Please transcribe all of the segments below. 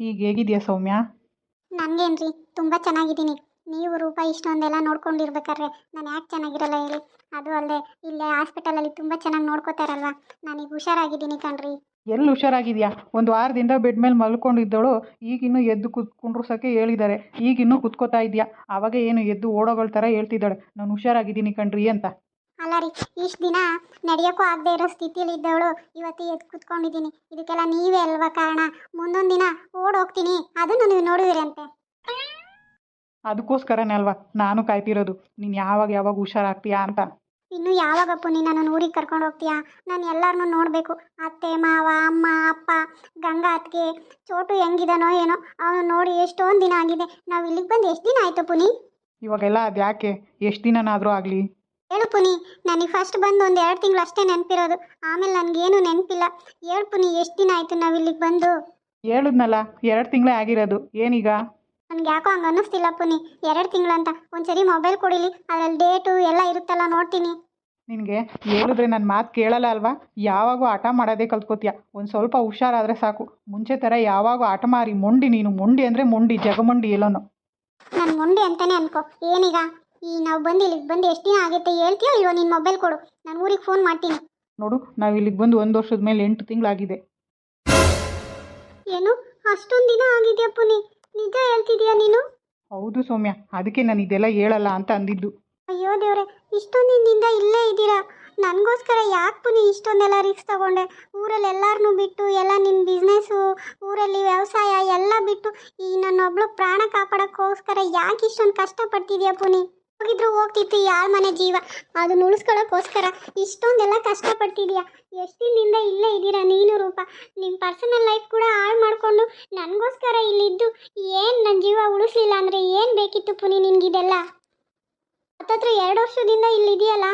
ಹೀಗೆ ಹೇಗಿದ್ಯಾ ಸೌಮ್ಯ? ನನಗೇನ್ರಿ ತುಂಬ ಚೆನ್ನಾಗಿದ್ದೀನಿ. ನೀವು ರೂಪ ಇಷ್ಟೊಂದೆಲ್ಲ ನೋಡ್ಕೊಂಡಿರ್ಬೇಕಾದ್ರೆ ನಾನು ಯಾಕೆ ಚೆನ್ನಾಗಿರಲ್ಲ ಹೇಳಿ. ಅದು ಅಲ್ಲದೆ ಇಲ್ಲೇ ಹಾಸ್ಪಿಟಲಲ್ಲಿ ತುಂಬ ಚೆನ್ನಾಗಿ ನೋಡ್ಕೋತಾರಲ್ವಾ? ನಾನೀಗ ಹುಷಾರಾಗಿದ್ದೀನಿ ಕಣ್ರಿ. ಎಲ್ಲಿ ಹುಷಾರಾಗಿದೆಯಾ? ಒಂದು ವಾರದಿಂದ ಬೆಡ್ ಮೇಲೆ ಮಲ್ಕೊಂಡಿದ್ದವಳು ಈಗಿನ್ನೂ ಎದ್ದು ಕುತ್ ಕುಂಡ್ರಸೋಕ್ಕೆ ಹೇಳಿದ್ದಾರೆ. ಈಗಿನ್ನೂ ಕುತ್ಕೋತಾ ಇದೆಯಾ? ಅವಾಗ ಏನು ಎದ್ದು ಓಡೋಗಳ ಥರ ಹೇಳ್ತಿದ್ದಾಳೆ. ನಾನು ಹುಷಾರಾಗಿದ್ದೀನಿ ಕಣ್ರಿ ಅಂತ. ರೀ ಇಷ್ಟು ದಿನ ನಡೆಯೋಕ್ಕೂ ಆಗದೆ ಇರೋ ಸ್ಥಿತಿಯಲ್ಲಿ ಇದ್ದವಳು ಇವತ್ತು ಎದ್ದು ಕೂತ್ಕೊಂಡಿದ್ದೀನಿ ಇದಕ್ಕೆಲ್ಲ ನೀವೇ ಅಲ್ವಾ ಕಾರಣ? ಮುಂದೊಂದು ದಿನ ಓಡೋಗ್ತೀನಿ ಅದನ್ನು ನೀವು ನೋಡುವಿರಂತೆ ಅದಕ್ಕೋಸ್ಕರನೇ ಅಲ್ವಾ ನಾನು ಕಾಯ್ತಿರೋದು. ನೀನು ಯಾವಾಗ ಯಾವಾಗ ಹುಷಾರಾಗ್ತೀಯಾ ಅಂತ. ಇನ್ನು ಯಾವಾಗಪ್ಪ ನೀನು ನನ್ನ ಊರಿಗೆ ಕರ್ಕೊಂಡು ಹೋಗ್ತೀಯಾ? ನಾನು ಎಲ್ಲರನ್ನೂ ನೋಡಬೇಕು. ಅತ್ತೆ ಮಾವ ಅಮ್ಮ ಅಪ್ಪ ಗಂಗಾ ಅತ್ತಿಗೆ ಚೋಟು ಹೆಂಗಿದಾನೋ ಏನೋ ಅವನು ನೋಡಿ ಎಷ್ಟೊಂದು ದಿನ ಆಗಿದೆ. ನಾವು ಇಲ್ಲಿಗೆ ಬಂದು ಎಷ್ಟು ದಿನ ಆಯಿತು ಪುನಿ ಇವಾಗೆಲ್ಲ ಅದು ಯಾಕೆ ಎಷ್ಟು ದಿನನಾದರೂ ಆಗಲಿ. ಹೇಳು ಪುನಿ ನನಗೆ ಫಸ್ಟ್ ಬಂದು ಒಂದು ಎರಡು ತಿಂಗಳು ಅಷ್ಟೇ ನೆನಪಿರೋದು. ಆಮೇಲೆ ನನಗೇನು ನೆನಪಿಲ್ಲ. ಹೇಳು ಪುನಿ ಎಷ್ಟು ದಿನ ಆಯಿತು ನಾವು ಇಲ್ಲಿಗೆ ಬಂದು? ಹೇಳಿದ್ನಲ್ಲ ಎರಡು ತಿಂಗಳೇ ಆಗಿರೋದು. ಏನೀಗ? ನನಗೆ ಯಾಕೋ ಹಂಗೆ ಅನ್ನಿಸ್ತಿಲ್ಲ ಪುನಿ. ಎರಡು ತಿಂಗಳಂತ ಒಂದ್ಸರಿ ಮೊಬೈಲ್ ಕೊಡಿಲಿ ಅದರಲ್ಲಿ ಡೇಟು ಎಲ್ಲ ಇರುತ್ತಲ್ಲ ನೋಡ್ತೀನಿ. ನಿನಗೆ ಹೇಳಿದ್ರೆ ನನ್ನ ಮಾತು ಕೇಳಲ್ಲ ಅಲ್ವಾ? ಯಾವಾಗೂ ಆಟ ಮಾಡೋದೇ ಕಲ್ತ್ಕೋತೀಯ. ಒಂದು ಸ್ವಲ್ಪ ಹುಷಾರಾದರೆ ಸಾಕು. ಮುಂಚೆ ಥರ ಯಾವಾಗೂ ಆಟ ಮಾರಿ ಮೊಂಡಿ ನೀನು. ಮೊಂಡಿ ಅಂದರೆ ಮೊಂಡಿ ಜಗಮೊಂಡಿ ಎಲ್ಲೋನು. ನಾನು ಮೊಂಡಿ ಅಂತಾನೆ ಅನ್ಕೋ. ಏನೀಗ? ಈ ನಾವು ಬಂದು ಇಲ್ಲಿಗೆ ಬಂದು ಎಷ್ಟು ದಿನ ಆಗುತ್ತೆ ಹೇಳ್ತೀಯೋ ಇಲ್ವೋ ನಿನ್ನ ಮೊಬೈಲ್ ಕೊಡು. ನಾನು ಊರಿಗೆ ಫೋನ್ ಮಾಡ್ತೀನಿ. ನೋಡು ನಾವು ಇಲ್ಲಿಗೆ ಬಂದು ಒಂದು ವರ್ಷದ ಮೇಲೆ ಎಂಟು ತಿಂಗಳಾಗಿದೆ. ಏನು? ಅಷ್ಟೊಂದು ದಿನ ಆಗಿದೆಯಾ ಪುನಿ ನಿಜ ಹೇಳ್ತಿದ್ಯಾ ನೀನು? ಹೌದು ಸೌಮ್ಯ ಅದಕ್ಕೆ ನಾನು ಇದೆಲ್ಲ ಹೇಳಲ್ಲ ಅಂತ ಅಂದಿದ್ದು. ಅಯ್ಯೋ ದೇವ್ರೆ ಇಷ್ಟೊಂದು ದಿನದಿಂದ ಇಲ್ಲೇ ಇದ್ದೀರಾ? ನನಗೋಸ್ಕರ ಯಾಕೆ ಪುನಿ ಇಷ್ಟೊಂದೆಲ್ಲ ರಿಸ್ಕ್ ತಗೊಂಡೆ? ಊರಲ್ಲಿ ಎಲ್ಲರನ್ನೂ ಬಿಟ್ಟು ಎಲ್ಲ ನಿನ್ನ ಬಿಸ್ನೆಸ್ಸು ಊರಲ್ಲಿ ವ್ಯವಸಾಯ ಎಲ್ಲ ಬಿಟ್ಟು ಈ ನನ್ನೊಬ್ಳು ಪ್ರಾಣ ಕಾಪಾಡೋಕ್ಕೋಸ್ಕರ ಯಾಕೆ ಇಷ್ಟೊಂದು ಕಷ್ಟಪಡ್ತಿದ್ಯಾ ಪುನಿ? ಹೋಗಿದ್ರು, ಹೋಗ್ತಿತ್ತು, ಯಾರ ಮನೆ ಜೀವ? ಅದನ್ನ ಉಳಿಸ್ಕೊಳ್ಳೋಕ್ಕೋಸ್ಕರ ಇಷ್ಟೊಂದೆಲ್ಲ ಕಷ್ಟಪಡ್ತಿದ್ಯಾ? ಎಷ್ಟು ದಿನದಿಂದ ಇಲ್ಲೇ ಇದ್ದೀರಾ ನೀನು, ರೂಪ? ನಿಮ್ಮ ಪರ್ಸನಲ್ ಲೈಫ್ ಕೂಡ ಹಾಳು ಮಾಡಿಕೊಂಡು ನನಗೋಸ್ಕರ ಇಲ್ಲಿದ್ದು ಏನು ನನ್ನ ಜೀವ ಉಳಿಸ್ಲಿಲ್ಲ ಅಂದರೆ ಏನು ಬೇಕಿತ್ತು ಪುನಿ ನಿನ್ಗಿದೆಲ್ಲ? ಹತ್ತತ್ರ ಎರಡು ವರ್ಷದಿಂದ ಇಲ್ಲಿದೆಯಲ್ಲ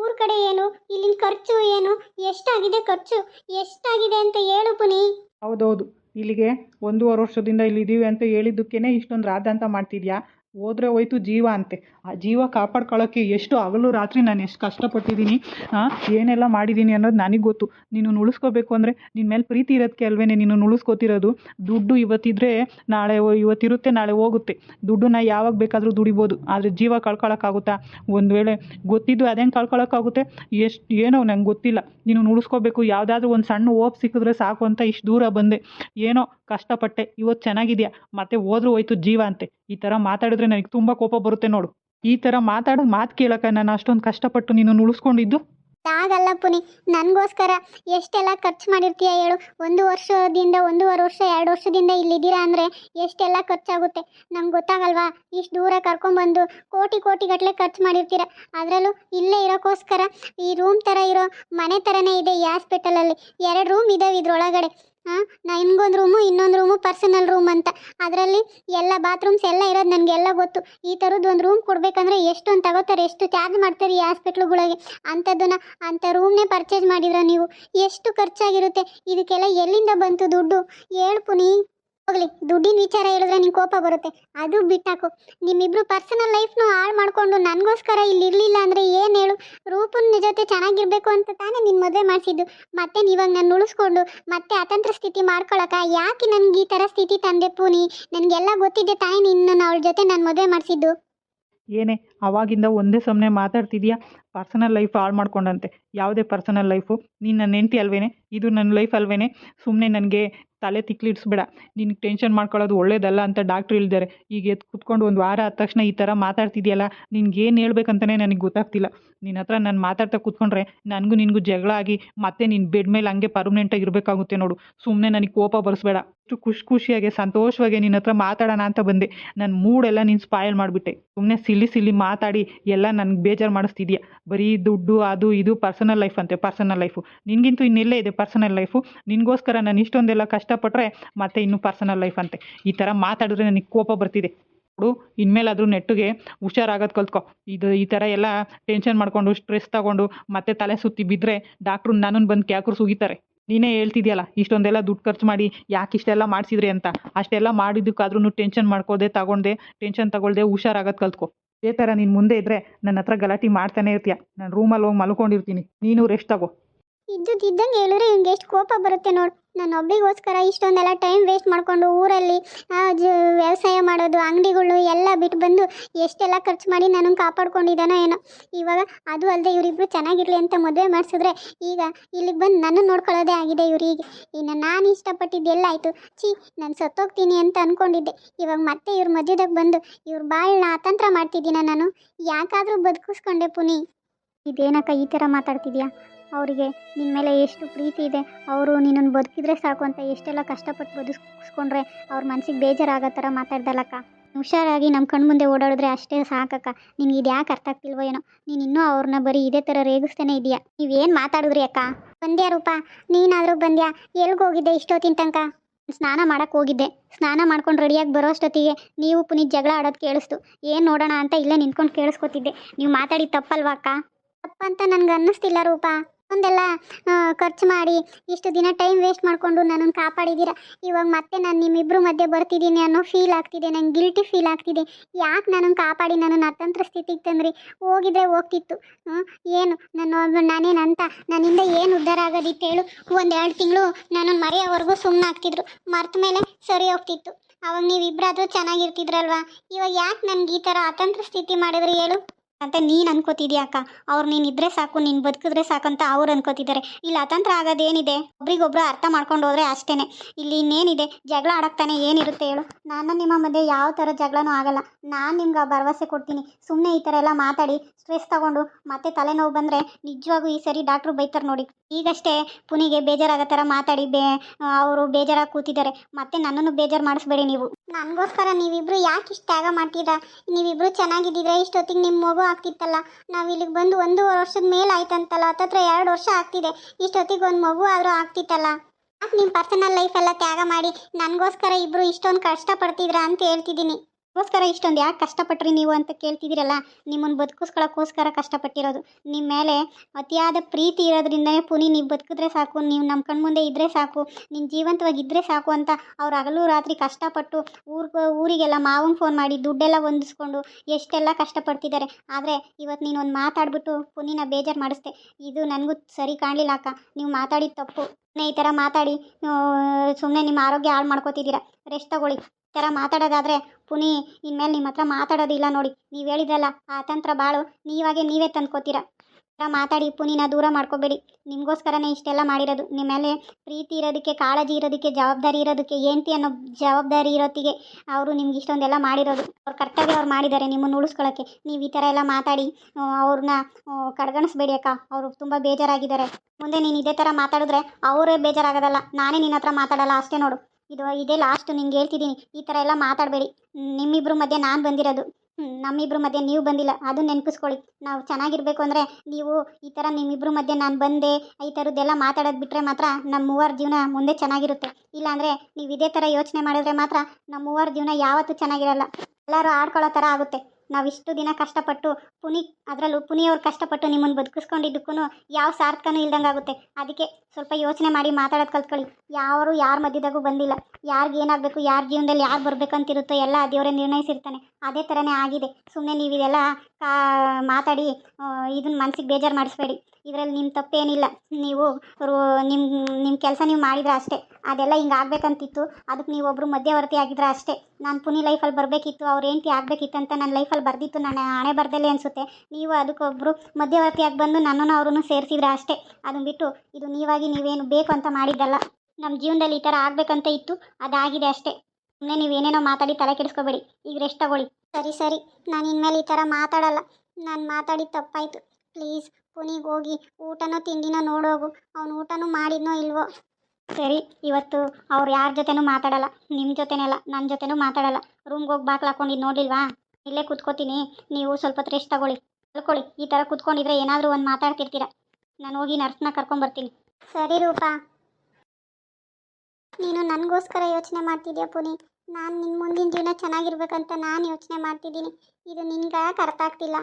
ಊರ ಕಡೆ ಏನು? ಇಲ್ಲಿನ ಖರ್ಚು ಏನು? ಎಷ್ಟಾಗಿದೆ ಖರ್ಚು? ಎಷ್ಟಾಗಿದೆ ಅಂತ ಹೇಳು ಪುನಿ. ಹೌದೌದು. ಇಲ್ಲಿಗೆ ಒಂದೂವರೆ ವರ್ಷದಿಂದ ಇಲ್ಲಿದ್ದೀವಿ ಅಂತ ಹೇಳಿದ್ದಕ್ಕೇ ಇಷ್ಟೊಂದು ರಾದಂತ ಮಾಡ್ತಿದ್ಯಾ? ಹೋದ್ರೆ ಹೋಯ್ತು ಜೀವ ಅಂತೆ. ಆ ಜೀವ ಕಾಪಾಡ್ಕೊಳ್ಳೋಕ್ಕೆ ಎಷ್ಟು ಹಗಲು ರಾತ್ರಿ ನಾನು ಎಷ್ಟು ಕಷ್ಟಪಟ್ಟಿದ್ದೀನಿ ಏನೆಲ್ಲ ಮಾಡಿದ್ದೀನಿ ಅನ್ನೋದು ನನಗೆ ಗೊತ್ತು. ನೀನು ಉಳಿಸ್ಕೋಬೇಕು ಅಂದರೆ ನಿನ್ನ ಮೇಲೆ ಪ್ರೀತಿ ಇರೋದಕ್ಕೆ ಅಲ್ವೇ ನೀನು ಉಳಿಸ್ಕೋತಿರೋದು ದುಡ್ಡು ಇವತ್ತಿದ್ರೆ ನಾಳೆ ಇವತ್ತಿರುತ್ತೆ, ನಾಳೆ ಹೋಗುತ್ತೆ. ದುಡ್ಡನ್ನ ಯಾವಾಗ ಬೇಕಾದರೂ ದುಡಿಬೋದು. ಆದರೆ ಜೀವ ಕಳ್ಕೊಳ್ಳೋಕ್ಕಾಗುತ್ತಾ ಒಂದು ವೇಳೆ ಗೊತ್ತಿದ್ದು ಅದೇನು ಕಳ್ಕೊಳ್ಳೋಕ್ಕಾಗುತ್ತೆ ಎಷ್ಟು, ಏನೋ ನಂಗೆ ಗೊತ್ತಿಲ್ಲ. ನೀನು ಉಳಿಸ್ಕೋಬೇಕು ಯಾವುದಾದ್ರೂ ಒಂದು ಸಣ್ಣ ಹೋಪ್ ಸಿಕ್ಕಿದ್ರೆ ಸಾಕು ಅಂತ ಇಷ್ಟು ದೂರ ಬಂದೆ. ಏನೋ ಕಷ್ಟಪಟ್ಟೆ, ಇವತ್ತು ಚೆನ್ನಾಗಿದೆಯಾ? ಮತ್ತೆ ಹೋದ್ರೂ ಹೋಯ್ತು ಜೀವ ಅಂತೆ. ಈ ಥರ ಮಾತಾಡಿದ್ರೆ ನನಗೆ ತುಂಬ ಕೋಪ ಬರುತ್ತೆ ನೋಡು. ಈ ಥರ ಮಾತಾಡೋ ಮಾತು ಕೇಳೋಕೆ ನಾನು ಅಷ್ಟೊಂದು ಕಷ್ಟಪಟ್ಟು ನೀನು ಉಳಿಸ್ಕೊಂಡಿದ್ದು? ಆಗಲ್ಲ ಪುನಿ. ನನಗೋಸ್ಕರ ಎಷ್ಟೆಲ್ಲ ಖರ್ಚು ಮಾಡಿರ್ತೀಯ ಹೇಳು. ಒಂದು ವರ್ಷದಿಂದ, ಒಂದೂವರೆ ವರ್ಷ, ಎರಡು ವರ್ಷದಿಂದ ಇಲ್ಲಿದ್ದೀರಾ ಅಂದರೆ ಎಷ್ಟೆಲ್ಲ ಖರ್ಚಾಗುತ್ತೆ? ನಮ್ಗೆ ಗೊತ್ತಾಗಲ್ವಾ? ಇಷ್ಟು ದೂರ ಕರ್ಕೊಂಬಂದು ಕೋಟಿ ಕೋಟಿ ಗಟ್ಟಲೆ ಖರ್ಚು ಮಾಡಿರ್ತೀರ? ಅದರಲ್ಲೂ ಇಲ್ಲೇ ಇರೋಕ್ಕೋಸ್ಕರ ಈ ರೂಮ್ ಥರ ಇರೋ ಮನೆ ಥರನೇ ಇದೆ ಈ ಹಾಸ್ಪಿಟಲಲ್ಲಿ. ಎರಡು ರೂಮ್ ಇದಾವೆ ಇದ್ರೊಳಗಡೆ. ಹಾಂ ನನಗೊಂದು ರೂಮು ಇನ್ನೊಂದು ರೂಮು ಪರ್ಸನಲ್ ರೂಮ್ ಅಂತ. ಅದರಲ್ಲಿ ಎಲ್ಲ ಬಾತ್ರೂಮ್ಸ್ ಎಲ್ಲ ಇರೋದು ನನಗೆಲ್ಲ ಗೊತ್ತು. ಈ ಥರದ್ದು ಒಂದು ರೂಮ್ ಕೊಡಬೇಕಂದ್ರೆ ಎಷ್ಟೊಂದು ತಗೋತಾರೆ, ಎಷ್ಟು ಚಾರ್ಜ್ ಮಾಡ್ತಾರೆ ಈ ಹಾಸ್ಪಿಟ್ಲುಗಳಿಗೆ ಅಂಥದ್ದನ್ನ, ಅಂಥ ರೂಮ್ನೇ ಪರ್ಚೇಸ್ ಮಾಡಿದ್ರ ನೀವು. ಎಷ್ಟು ಖರ್ಚಾಗಿರುತ್ತೆ? ಇದಕ್ಕೆಲ್ಲ ಎಲ್ಲಿಂದ ಬಂತು ದುಡ್ಡು? ಹೇಳ್ ಪುನಿ ಹೋಗ್ಲಿ, ದುಡ್ಡಿನ ವಿಚಾರ ಹೇಳಿದ್ರೆ ನಿಂಗೆ ಕೋಪ ಬರುತ್ತೆ. ಅದು ಬಿಟ್ಟಾಕು. ನಿಮ್ಮಿಬ್ರು ಪರ್ಸನಲ್ ಲೈಫ್ನು ಹಾಳು ಮಾಡಿಕೊಂಡು ನನಗೋಸ್ಕರ ಇಲ್ಲಿ ಇರಲಿಲ್ಲ ಅಂದರೆ ಏನು ಹೇಳು? ರೂಪನ ಜೊತೆ ಚೆನ್ನಾಗಿರ್ಬೇಕು ಅಂತ ತಾನೇ ನಿನ್ನ ಮದುವೆ ಮಾಡಿಸಿದ್ದು. ಮತ್ತೆ ನೀವಾಗ ನಾನು ಉಳಿಸ್ಕೊಂಡು, ಮತ್ತೆ ಅತಂತ್ರ ಸ್ಥಿತಿ ಮಾಡ್ಕೊಳಕ ಯಾಕೆ ನನಗೆ ಈ ಥರ ಸ್ಥಿತಿ ತಂದೆ ಪೂನಿ? ನನಗೆಲ್ಲ ಗೊತ್ತಿದ್ದೆ ತಾನೇ ನಿನ್ನ ಅವಳ ಜೊತೆ ನಾನು ಮದುವೆ ಮಾಡಿಸಿದ್ದು. ಏನೇ ಅವಾಗಿಂದ ಒಂದೇ ಸಮನೆ ಮಾತಾಡ್ತಿದೀಯ? ಪರ್ಸನಲ್ ಲೈಫ್ ಹಾಳು ಮಾಡ್ಕೊಂಡಂತೆ. ಯಾವುದೇ ಪರ್ಸನಲ್ ಲೈಫು ನೀನು ನನ್ನ ಹೆಂಡ್ತಿ ಅಲ್ವೇ ಇದು ನನ್ನ ಲೈಫ್ ಅಲ್ವೇ ಸುಮ್ಮನೆ ನನಗೆ ತಲೆ ತಿಕ್ಲಿಡ್ಸ್ಬೇಡ. ನಿನಗೆ ಟೆನ್ಷನ್ ಮಾಡ್ಕೊಳ್ಳೋದು ಒಳ್ಳೇದಲ್ಲ ಅಂತ ಡಾಕ್ಟ್ರು ಹೇಳಿದ್ದಾರೆ. ಈಗ ಎದ್ದು ಕುತ್ಕೊಂಡು ಒಂದು ವಾರ ಆದ ತಕ್ಷಣ ಈ ಥರ ಮಾತಾಡ್ತಿದ್ಯಲ್ಲ, ನಿನ್ಗೆ ಏನು ಹೇಳ್ಬೇಕಂತಲೇ ನನಗೆ ಗೊತ್ತಾಗ್ತಿಲ್ಲ. ನಿನ್ನ ಹತ್ರ ನಾನು ಮಾತಾಡ್ತಾ ಕೂತ್ಕೊಂಡ್ರೆ ನನಗೂ ನಿನಗೂ ಜಗಳ ಆಗಿ ಮತ್ತೆ ನಿನ್ನ ಬೆಡ್ ಮೇಲೆ ಹಂಗೆ ಪರ್ಮನೆಂಟಾಗಿ ಇರಬೇಕಾಗುತ್ತೆ ನೋಡು. ಸುಮ್ಮನೆ ನನಗೆ ಕೋಪ ಬರೆಸ್ಬೇಡ. ಅಷ್ಟು ಖುಷಿ ಖುಷಿಯಾಗಿ, ಸಂತೋಷವಾಗಿ ನಿನ್ನ ಹತ್ರ ಮಾತಾಡೋಣ ಅಂತ ಬಂದೆ. ನನ್ನ ಮೂಡೆಲ್ಲ ನೀನು ಸ್ಪಾಯಲ್ ಮಾಡಿಬಿಟ್ಟೆ. ಸುಮ್ಮನೆ ಸಿಲ್ಲಿ ಸಿಲ್ಲಿ ಮಾತಾಡಿ, ಎಲ್ಲ ನನಗೆ ಬೇಜಾರು ಮಾಡಿಸ್ತಿದ್ಯಾ? ಬರೀ ದುಡ್ಡು, ಅದು, ಇದು ಪರ್ಸನಲ್ ಲೈಫ್ ಅಂತೆ ಪರ್ಸನಲ್ ಲೈಫು ನಿನಗಿಂತೂ ಇನ್ನೆಲ್ಲೇ ಇದೆ ಪರ್ಸನಲ್ ಲೈಫು ನಿನಗೋಸ್ಕರ ನಾನು ಇಷ್ಟೊಂದೆಲ್ಲ ಕಷ್ಟಪಟ್ಟರೆ ಮತ್ತೆ ಇನ್ನೂ ಪರ್ಸನಲ್ ಲೈಫ್ ಅಂತೆ. ಈ ಥರ ಮಾತಾಡಿದ್ರೆ ನನಗೆ ಕೋಪ ಬರ್ತಿದೆ. ನೋಡು, ಇನ್ಮೇಲಾದರೂ ನೆಟ್ಟಿಗೆ ಹುಷಾರಾಗೋದು ಕಲ್ತ್ಕೊ. ಇದು, ಈ ಥರ ಎಲ್ಲ ಟೆನ್ಷನ್ ಮಾಡಿಕೊಂಡು ಸ್ಟ್ರೆಸ್ ತಗೊಂಡು, ಮತ್ತೆ ತಲೆ ಸುತ್ತಿ ಬಿದ್ದರೆ ಡಾಕ್ಟ್ರು ನನ್ನನ್ನು ಬಂದು ಕ್ಯಾಕ್ರು ಸುಗಿತಾರೆ. ನೀನೇ ಹೇಳ್ತಿದ್ಯಲ್ಲ, ಇಷ್ಟೊಂದೆಲ್ಲ ದುಡ್ಡು ಖರ್ಚು ಮಾಡಿ ಯಾಕೆ ಇಷ್ಟೆಲ್ಲ ಮಾಡಿಸಿದ್ರಿ ಅಂತ. ಅಷ್ಟೆಲ್ಲ ಮಾಡಿದ್ದಕ್ಕಾದ್ರೂ ಟೆನ್ಷನ್ ಮಾಡ್ಕೋದೆ ತಗೊಂಡೆ ಟೆನ್ಷನ್ ತಗೊಳ್ದೆ ಹುಷಾರಾಗೋದು ಕಲ್ತ್ಕೊ. ಇದೇ ಥರ ನೀನು ಮುಂದೆ ಇದ್ದರೆ ನನ್ನ ಹತ್ರ ಗಲಾಟೆ ಮಾಡ್ತಾನೆ ಇರ್ತೀಯ. ನಾನು ರೂಮಲ್ಲಿ ಹೋಗಿ ಮಲ್ಕೊಂಡಿರ್ತೀನಿ. ನೀನು ರೆಸ್ಟ್ ತಗೋ. ಇದ್ದಂಗೆ ಹೇಳಿದ್ರೆ ಇವ್ನಿಗೆ ಎಷ್ಟು ಕೋಪ ಬರುತ್ತೆ ನೋಡು. ನನ್ನ ಒಬ್ಳಿಗೋಸ್ಕರ ಇಷ್ಟೊಂದೆಲ್ಲ ಟೈಮ್ ವೇಸ್ಟ್ ಮಾಡಿಕೊಂಡು ಊರಲ್ಲಿ ವ್ಯವಸಾಯ ಮಾಡೋದು, ಅಂಗಡಿಗಳು ಎಲ್ಲ ಬಿಟ್ಟು ಬಂದು ಎಷ್ಟೆಲ್ಲ ಖರ್ಚು ಮಾಡಿ ನನಗೆ ಕಾಪಾಡ್ಕೊಂಡಿದ್ದಾನೋ ಏನೋ. ಇವಾಗ ಅದು ಅಲ್ಲದೆ ಇವರಿಬ್ರು ಚೆನ್ನಾಗಿರಲಿ ಅಂತ ಮದುವೆ ಮಾಡಿಸಿದ್ರೆ ಈಗ ಇಲ್ಲಿಗೆ ಬಂದು ನನ್ನ ನೋಡ್ಕೊಳ್ಳೋದೇ ಆಗಿದೆ ಇವರಿಗೆ. ಇನ್ನು ನಾನು ಇಷ್ಟಪಟ್ಟಿದ್ದೆಲ್ಲ ಆಯಿತು. ಛೀ, ನಾನು ಸತ್ತೋಗ್ತೀನಿ ಅಂತ ಅಂದ್ಕೊಂಡಿದ್ದೆ ಇವಾಗ ಮತ್ತೆ ಇವ್ರ ಮಧ್ಯದಾಗ ಬಂದು ಇವ್ರ ಬಾಳನ್ನ ಅತಂತ್ರ ಮಾಡ್ತಿದ್ದೀನ ನಾನು. ಯಾಕಾದರೂ ಬದುಕಿಸ್ಕೊಂಡೆ ಪುನಿ. ಇದೇನಕ್ಕ ಈ ಥರ ಮಾತಾಡ್ತಿದ್ಯಾ? ಅವರಿಗೆ ನಿನ್ನ ಮೇಲೆ ಎಷ್ಟು ಪ್ರೀತಿ ಇದೆ, ಅವರು ನಿನ್ನನ್ನು ಬದುಕಿದ್ರೆ ಸಾಕು ಅಂತ ಎಷ್ಟೆಲ್ಲ ಕಷ್ಟಪಟ್ಟು ಬದುಕಿಸ್ಕೊಂಡ್ರೆ ಅವ್ರ ಮನ್ಸಿಗೆ ಬೇಜಾರಾಗೋ ಥರ ಮಾತಾಡ್ದಲ್ಲಕ್ಕ? ಹುಷಾರಾಗಿ ನಮ್ಮ ಕಣ್ಣು ಮುಂದೆ ಓಡಾಡಿದ್ರೆ ಅಷ್ಟೇ ಸಾಕಕ್ಕ. ನಿನ್ಗೆ ಇದು ಯಾಕೆ ಅರ್ಥ ಆಗ್ತಿಲ್ವೋ ಏನೋ? ನೀನು ಇನ್ನೂ ಅವ್ರನ್ನ ಬರೀ ಇದೇ ಥರ ರೇಗಿಸ್ತಾನೆ ಇದೆಯಾ. ನೀವೇನು ಮಾತಾಡಿದ್ರಿ ಅಕ್ಕ? ಬಂದ್ಯಾ ರೂಪ? ನೀನಾದರೂ ಬಂದ್ಯಾ? ಎಲ್ಗೆ ಹೋಗಿದ್ದೆ ಇಷ್ಟೊತ್ತಿನ ತನಕ? ಸ್ನಾನ ಮಾಡಕ್ಕೆ ಹೋಗಿದ್ದೆ. ಸ್ನಾನ ಮಾಡ್ಕೊಂಡು ರೆಡಿಯಾಗಿ ಬರೋ ಅಷ್ಟೊತ್ತಿಗೆ ನೀವು ಪುನೀತ್ ಜಗಳ ಆಡೋದು ಕೇಳಿಸ್ತು. ಏನು ನೋಡೋಣ ಅಂತ ಇಲ್ಲೇ ನಿಂತ್ಕೊಂಡು ಕೇಳಿಸ್ಕೊತಿದ್ದೆ. ನೀವು ಮಾತಾಡಿ ತಪ್ಪಲ್ವಾ ಅಕ್ಕ? ತಪ್ಪಂತ ನನಗೆ ಅನ್ನಿಸ್ತಿಲ್ಲ ರೂಪ. ಒಂದೆಲ್ಲ ಖರ್ಚು ಮಾಡಿ ಇಷ್ಟು ದಿನ ಟೈಮ್ ವೇಸ್ಟ್ ಮಾಡಿಕೊಂಡು ನನ್ನನ್ನು ಕಾಪಾಡಿದ್ದೀರಾ ಇವಾಗ ಮತ್ತೆ ನಾನು ನಿಮ್ಮಿಬ್ಬರು ಮಧ್ಯೆ ಬರ್ತಿದ್ದೀನಿ ಅನ್ನೋ ಫೀಲ್ ಆಗ್ತಿದೆ, ನಂಗೆ ಗಿಲ್ಟಿ ಫೀಲ್ ಆಗ್ತಿದೆ. ಯಾಕೆ ನನ್ನನ್ನು ಕಾಪಾಡಿ ನನ್ನನ್ನು ಅತಂತ್ರ ಸ್ಥಿತಿಗೆ ತಂದ್ರಿ? ಹೋಗಿದ್ರೆ ಹೋಗ್ತಿತ್ತು? ಏನು? ನನ್ನ ನಾನೇನಂತ ನನ್ನಿಂದ ಏನು ಉದ್ಧಾರ ಆಗೋದಿತ್ತು ಹೇಳು? ಒಂದೆರಡು ತಿಂಗಳು ನನ್ನನ್ನು ಮರೆಯೋವರೆಗೂ ಸುಮ್ಮನೆ ಆಗ್ತಿದ್ರು. ಮರ್ತ ಮೇಲೆ ಸರಿ ಹೋಗ್ತಿತ್ತು. ಅವಾಗ ನೀವಿಬ್ಬರಾದರೂ ಚೆನ್ನಾಗಿರ್ತಿದ್ರಲ್ವಾ? ಇವಾಗ ಯಾಕೆ ನನಗೆ ಈ ಥರ ಅತಂತ್ರ ಸ್ಥಿತಿ ಮಾಡಿದ್ರಿ ಹೇಳು? ಅಂತ ನೀನು ಅನ್ಕೋತಿದ್ಯಾ ಅಕ್ಕ? ಅವ್ರು ನೀನು ಇದ್ರೆ ಸಾಕು, ನೀನು ಬದುಕಿದ್ರೆ ಸಾಕು ಅಂತ ಅವ್ರು ಅನ್ಕೋತಿದ್ದಾರೆ. ಇಲ್ಲಿ ಅತಂತ್ರ ಆಗೋದೇನಿದೆ? ಒಬ್ರಿಗೊಬ್ರು ಅರ್ಥ ಮಾಡ್ಕೊಂಡು ಹೋದ್ರೆ ಅಷ್ಟೇನೆ. ಇಲ್ಲಿ ಇನ್ನೇನಿದೆ? ಜಗಳ ಆಡಕ್ತಾನೆ ಏನಿರುತ್ತೆ ಹೇಳು? ನಾನು ನಿಮ್ಮ ಮಧ್ಯೆ ಯಾವ ಥರ ಜಗಳನೂ ಆಗಲ್ಲ. ನಾನು ನಿಮ್ಗೆ ಆ ಭರವಸೆ ಕೊಡ್ತೀನಿ. ಸುಮ್ಮನೆ ಈ ಥರ ಎಲ್ಲ ಮಾತಾಡಿ ಸ್ಟ್ರೆಸ್ ತಗೊಂಡು ಮತ್ತೆ ತಲೆನೋವು ಬಂದರೆ ನಿಜವಾಗೂ ಈ ಸರಿ ಡಾಕ್ಟ್ರು ಬೈತಾರೆ ನೋಡಿ. ಈಗಷ್ಟೇ ಪುನಿಗೆ ಬೇಜಾರಾಗೋ ಥರ ಮಾತಾಡಿ ಬೇ ಅವರು ಬೇಜಾರಾಗಿ ಕೂತಿದ್ದಾರೆ. ಮತ್ತೆ ನನ್ನನ್ನು ಬೇಜಾರು ಮಾಡಿಸ್ಬೇಡಿ ನೀವು. ನನಗೋಸ್ಕರ ನೀವಿಬ್ರು ಯಾಕೆ ಇಷ್ಟು ತ್ಯಾಗ ಮಾಡ್ತೀರಾ? ನೀವಿಬ್ರು ಚೆನ್ನಾಗಿದ್ದಿದ್ರೆ ಇಷ್ಟೊತ್ತಿಗೆ ನಿಮ್ಮ ಮಗು ಆಗ್ತಿತ್ತಲ್ಲ ನಾವು ಇಲ್ಲಿಗೆ ಬಂದು ಒಂದೂವರೆ ವರ್ಷದ ಮೇಲೆ ಆಯ್ತಂತಲ್ಲ, ಹತ್ತತ್ರ ಎರಡು ವರ್ಷ ಆಗ್ತಿದೆ. ಇಷ್ಟೊತ್ತಿಗೆ ಒಂದು ಮಗು ಆದರೂ ಆಗ್ತಿತ್ತಲ್ಲ. ನಿಮ್ಮ ಪರ್ಸನಲ್ ಲೈಫ್ ಎಲ್ಲ ತ್ಯಾಗ ಮಾಡಿ? ನನಗೋಸ್ಕರ ಇಬ್ಬರು ಇಷ್ಟೊಂದು ಕಷ್ಟಪಡ್ತಿದ್ರಾ ಅಂತ ಹೇಳ್ತಿದ್ದೀನಿ. ಗೋಸ್ಕರ ಇಷ್ಟೊಂದು ಯಾಕೆ ಕಷ್ಟಪಟ್ರಿ ನೀವು ಅಂತ ಕೇಳ್ತಿದ್ದೀರಲ್ಲ ನಿಮ್ಮನ್ನು ಬದುಕಿಸ್ಕೊಳ್ಳೋಕ್ಕೋಸ್ಕರ ಕಷ್ಟಪಟ್ಟಿರೋದು. ನಿಮ್ಮ ಮೇಲೆ ಅತಿಯಾದ ಪ್ರೀತಿ ಇರೋದ್ರಿಂದನೇ ಪುನಿ ನೀವು ಬದುಕಿದ್ರೆ ಸಾಕು, ನೀವು ನಮ್ಮ ಕಣ್ಮುಂದೆ ಇದ್ದರೆ ಸಾಕು ನೀನು ಜೀವಂತವಾಗಿ ಇದ್ದರೆ ಸಾಕು ಅಂತ ಅವ್ರು ಹಗಲು ರಾತ್ರಿ ಕಷ್ಟಪಟ್ಟು ಊರಿಗೆ ಊರಿಗೆಲ್ಲ ಮಾವಂಗೆ ಫೋನ್ ಮಾಡಿ ದುಡ್ಡೆಲ್ಲ ಹೊಂದಿಸ್ಕೊಂಡು ಎಷ್ಟೆಲ್ಲ ಕಷ್ಟಪಡ್ತಿದ್ದಾರೆ. ಆದರೆ ಇವತ್ತು ನೀನು ಒಂದು ಮಾತಾಡ್ಬಿಟ್ಟು ಪುನಿನ ಬೇಜಾರು ಮಾಡಿಸ್ದೆ. ಇದು ನನಗೂ ಸರಿ ಕಾಣಲಿಲ್ಲ ಅಕ್ಕ, ನೀವು ಮಾತಾಡಿದ ತಪ್ಪು. ಈ ಥರ ಮಾತಾಡಿ ಸುಮ್ಮನೆ ನಿಮ್ಮ ಆರೋಗ್ಯ ಹಾಳು ಮಾಡ್ಕೋತಿದ್ದೀರಾ. ರೆಸ್ಟ್ ತಗೊಳ್ಳಿ. ಈ ಥರ ಮಾತಾಡೋದಾದರೆ ಪುನಿ, ಇನ್ಮೇಲೆ ನಿಮ್ಮ ಹತ್ರ ಮಾತಾಡೋದಿಲ್ಲ ನೋಡಿ. ನೀವು ಹೇಳಿದ್ರಲ್ಲ, ಆ ತಂತ್ರ ಬಾಳು ನೀವಾಗೆ ನೀವೇ ತಂದ್ಕೋತೀರ. ಮಾತಾಡಿ ಪುನೀನ ದೂರ ಮಾಡ್ಕೋಬೇಡಿ. ನಿಮಗೋಸ್ಕರನೇ ಇಷ್ಟೆಲ್ಲ ಮಾಡಿರೋದು. ನಿಮ್ಮ ಮೇಲೆ ಪ್ರೀತಿ ಇರೋದಕ್ಕೆ, ಕಾಳಜಿ ಇರೋದಕ್ಕೆ, ಜವಾಬ್ದಾರಿ ಇರೋದಕ್ಕೆ, ಹೆಂಡ್ತಿ ಅನ್ನೋ ಜವಾಬ್ದಾರಿ ಇರೋತ್ತಿಗೆ ಅವರು ನಿಮ್ಗೆ ಇಷ್ಟೊಂದೆಲ್ಲ ಮಾಡಿರೋದು. ಅವ್ರ ಕರ್ತವ್ಯ ಅವ್ರು ಮಾಡಿದ್ದಾರೆ ನಿಮ್ಮನ್ನು ಉಳಿಸ್ಕೊಳ್ಳೋಕ್ಕೆ ನೀವು ಈ ಥರ ಎಲ್ಲ ಮಾತಾಡಿ ಅವ್ರನ್ನ ಕಡೆಗಣಿಸ್ಬೇಡಿ ಅಕ್ಕ. ಅವರು ತುಂಬ ಬೇಜಾರಾಗಿದ್ದಾರೆ. ಮುಂದೆ ನೀನು ಇದೇ ಥರ ಮಾತಾಡಿದ್ರೆ ಅವರೇ ಬೇಜಾರಾಗೋದಲ್ಲ. ನಾನೇ ನಿನ್ನ ಹತ್ರ ಮಾತಾಡಲ್ಲ, ಅಷ್ಟೇ ನೋಡು. ಇದು, ಇದೇ ಲಾಸ್ಟ್ ನಿಂಗೆ ಹೇಳ್ತಿದ್ದೀನಿ. ಈ ಥರ ಎಲ್ಲ ಮಾತಾಡಬೇಡಿ. ನಿಮ್ಮಿಬ್ಬರ ಮಧ್ಯೆ ನಾನು ಬಂದಿರೋದು. ಹ್ಮ್, ನಮ್ಮಿಬ್ರ ಮಧ್ಯೆ ನೀವು ಬಂದಿಲ್ಲ. ಅದು ನೆನಪಿಸ್ಕೊಳ್ಳಿ. ನಾವು ಚೆನ್ನಾಗಿರ್ಬೇಕು ಅಂದರೆ ನೀವು ಈ ಥರ ನಿಮ್ಮಿಬ್ರ ಮಧ್ಯೆ ನಾನು ಬಂದೆ ಈ ಥರದ್ದೆಲ್ಲ ಮಾತಾಡೋದು ಬಿಟ್ಟರೆ ಮಾತ್ರ ನಮ್ಮ ಮೂವರ ಜೀವನ ಮುಂದೆ ಚೆನ್ನಾಗಿರುತ್ತೆ. ಇಲ್ಲಾಂದರೆ ನೀವು ಇದೇ ಥರ ಯೋಚನೆ ಮಾಡಿದ್ರೆ ಮಾತ್ರ ನಮ್ಮ ಮೂವರ ಜೀವನ ಯಾವತ್ತೂ ಚೆನ್ನಾಗಿರಲ್ಲ. ಎಲ್ಲರೂ ಆಡ್ಕೊಳ್ಳೋ ಥರ ಆಗುತ್ತೆ. ನಾವು ಇಷ್ಟು ದಿನ ಕಷ್ಟಪಟ್ಟು ಪುನಿ ಅದರಲ್ಲೂ ಪುನಿಯವ್ರು ಕಷ್ಟಪಟ್ಟು ನಿಮ್ಮನ್ನು ಬದುಕಿಸ್ಕೊಂಡಿದ್ದಕ್ಕೂ ಯಾವ ಸಾರ್ಥಕನೂ ಇಲ್ದಂಗೆ ಆಗುತ್ತೆ ಅದಕ್ಕೆ ಸ್ವಲ್ಪ ಯೋಚನೆ ಮಾಡಿ ಮಾತಾಡೋದು ಕಲ್ತ್ಕೊಳ್ಳಿ. ಯಾರು ಯಾರ ಮಧ್ಯದಾಗೂ ಬಂದಿಲ್ಲ. ಯಾರಿಗೆ ಏನಾಗಬೇಕು, ಯಾರ ಜೀವನದಲ್ಲಿ ಯಾರು ಬರಬೇಕಂತಿರುತ್ತೋ ಎಲ್ಲ ದೇವರೇ ನಿರ್ಣಯಿಸಿರ್ತಾನೆ. ಅದೇ ಥರನೇ ಆಗಿದೆ. ಸುಮ್ಮನೆ ನೀವು ಇದೆಲ್ಲ ಕಾ, ಮಾತಾಡಿ ಇದನ್ನ ಮನಸ್ಸಿಗೆ ಬೇಜಾರು ಮಾಡಿಸ್ಬೇಡಿ. ಇದರಲ್ಲಿ ನಿಮ್ಮ ತಪ್ಪೇನಿಲ್ಲ. ನೀವು ನಿಮ್ಮ ನಿಮ್ಮ ಕೆಲಸ ನೀವು ಮಾಡಿದ್ರೆ ಅಷ್ಟೇ. ಅದೆಲ್ಲ ಹಿಂಗೆ ಆಗಬೇಕಂತಿತ್ತು. ಅದಕ್ಕೆ ನೀವು ಒಬ್ಬರು ಮಧ್ಯವರ್ತಿ ಆಗಿದ್ರೆ ಅಷ್ಟೇ. ನಾನು ಪುನಿ ಲೈಫಲ್ಲಿ ಬರಬೇಕಿತ್ತು, ಅವ್ರ ಹೆಂಡ್ತಿ ಆಗಬೇಕಿತ್ತು ಅಂತ ನನ್ನ ಲೈಫಲ್ಲಿ ಬರ್ದಿತ್ತು. ನಾನು ಹಣೆ ಬರ್ದಲ್ಲೇ ಅನಿಸುತ್ತೆ. ನೀವು ಅದಕ್ಕೊಬ್ಬರು ಮಧ್ಯವರ್ತಿಯಾಗಿ ಬಂದು ನನ್ನನ್ನು ಅವ್ರನ್ನು ಸೇರಿಸಿದ್ರೆ ಅಷ್ಟೇ. ಅದನ್ನು ಬಿಟ್ಟು, ಇದು ನೀವಾಗಿ ನೀವೇನು ಬೇಕು ಅಂತ ಮಾಡಿದ್ದಲ್ಲ ನಮ್ಮ ಜೀವನದಲ್ಲಿ ಈ ಥರ ಆಗಬೇಕಂತ ಇತ್ತು, ಅದಾಗಿದೆ ಅಷ್ಟೇ. ಸುಮ್ಮನೆ ನೀವು ಏನೇನೋ ಮಾತಾಡಿ ತಲೆ ಕೆಡಿಸ್ಕೋಬೇಡಿ. ಈಗ ರೆಸ್ಟ್ ತಗೊಳ್ಳಿ. ಸರಿ ಸರಿ. ನಾನು ಇನ್ಮೇಲೆ ಈ ಥರ ಮಾತಾಡಲ್ಲ. ನಾನು ಮಾತಾಡಿ ತಪ್ಪಾಯಿತು. ಪ್ಲೀಸ್, ಪುನಿಗೆ ಹೋಗಿ ಊಟನೋ ತಿಂಡಿನೋ ನೋಡೋಗು ಅವನು ಊಟನೂ ಮಾಡಿದ್ನೋ ಇಲ್ವೋ? ಸರಿ, ಇವತ್ತು ಅವ್ರು ಯಾರ ಜೊತೆನೂ ಮಾತಾಡಲ್ಲ. ನಿಮ್ಮ ಜೊತೆನೆಲ್ಲ ನನ್ನ ಜೊತೆನೂ ಮಾತಾಡಲ್ಲ. ರೂಮ್ಗೆ ಹೋಗಿ ಬಾಕ್ಲು ಹಾಕೊಂಡಿದ್ದು ನೋಡಿಲ್ವಾ? ಇಲ್ಲೇ ಕೂತ್ಕೋತೀನಿ. ನೀವು ಸ್ವಲ್ಪ ರೆಸ್ಟ್ ತಗೊಳ್ಳಿ. ಕಳ್ಕೊಳ್ಳಿ ಈ ಥರ ಕುತ್ಕೊಂಡಿದ್ರೆ ಏನಾದರೂ ಒಂದು ಮಾತಾಡ್ತಿರ್ತೀರ. ನಾನು ಹೋಗಿ ನರ್ಸ್ನ ಕರ್ಕೊಂಬರ್ತೀನಿ. ಸರಿ ರೂಪಾ. ನೀನು ನನಗೋಸ್ಕರ ಯೋಚನೆ ಮಾಡ್ತಿದ್ಯಾ ಪುನಿ ನಾನು ನಿನ್ನ ಮುಂದಿನ ಜೀವನ ಚೆನ್ನಾಗಿರ್ಬೇಕಂತ ನಾನು ಯೋಚನೆ ಮಾಡ್ತಿದ್ದೀನಿ. ಇದು ನಿನ್ಗೆ ಯಾಕೆ ಅರ್ಥ ಆಗ್ತಿಲ್ಲ.